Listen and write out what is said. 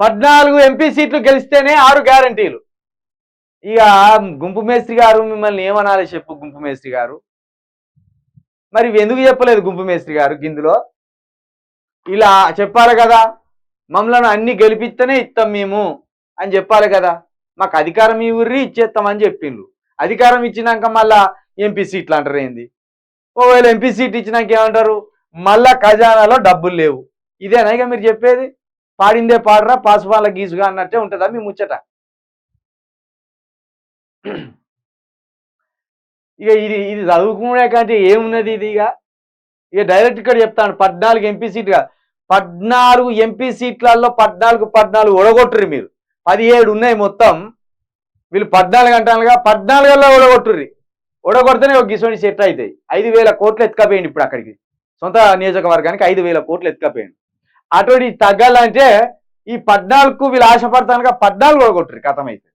పద్నాలుగు ఎంపీ సీట్లు గెలిస్తేనే ఆరు గ్యారంటీలు. ఇక గుంపు మేస్త్రి గారు మిమ్మల్ని ఏమనాలి చెప్పు గుంపు మేస్త్రి గారు? మరి ఇవి ఎందుకు చెప్పలేదు గుంపు మేస్త్రి గారు గిందులో? ఇలా చెప్పాలి కదా మమ్మల్ని అన్ని గెలిపిస్తేనే ఇస్తాం మేము అని చెప్పాలి కదా. మాకు అధికారం ఈ ఊర్రి ఇచ్చేస్తామని చెప్పిండ్రు. అధికారం ఇచ్చినాక మళ్ళా ఎంపీ సీట్లు అంటారు ఏంది? ఒకవేళ ఎంపీ సీట్ ఇచ్చినాక ఏమంటారు? మళ్ళా ఖజానాలో డబ్బులు లేవు. ఇదేనా ఇక మీరు చెప్పేది? పాడిందే పాడరా పాసుపాల గీసుగా అన్నట్టే ఉంటుందా మీ ముచ్చట? ఇక ఇది ఇది చదువుకునే కంటే ఏమున్నది ఇది ఇక? ఇక డైరెక్ట్ ఇక్కడ చెప్తాను పద్నాలుగు ఎంపీ సీట్ కాదు పద్నాలుగు ఎంపీ సీట్లలో పద్నాలుగు పద్నాలుగు ఒడగొట్టురు మీరు. పదిహేడు ఉన్నాయి మొత్తం. వీళ్ళు పద్నాలుగు అంటానుగా పద్నాలుగులో ఒడగొట్టుర్రి ఒడగొడితేనే ఒక గిసోని సెట్ అవుతాయి. ఐదు వేల కోట్లు ఎత్తుకపోయండి ఇప్పుడు అక్కడికి. సొంత నియోజకవర్గానికి ఐదు వేల కోట్లు ఎత్తుకపోయండి. అటువంటి తగ్గాలంటే ఈ పద్నాలుగు వీళ్ళు ఆశపడతానుగా పద్నాలుగు కూడా కథం అయితే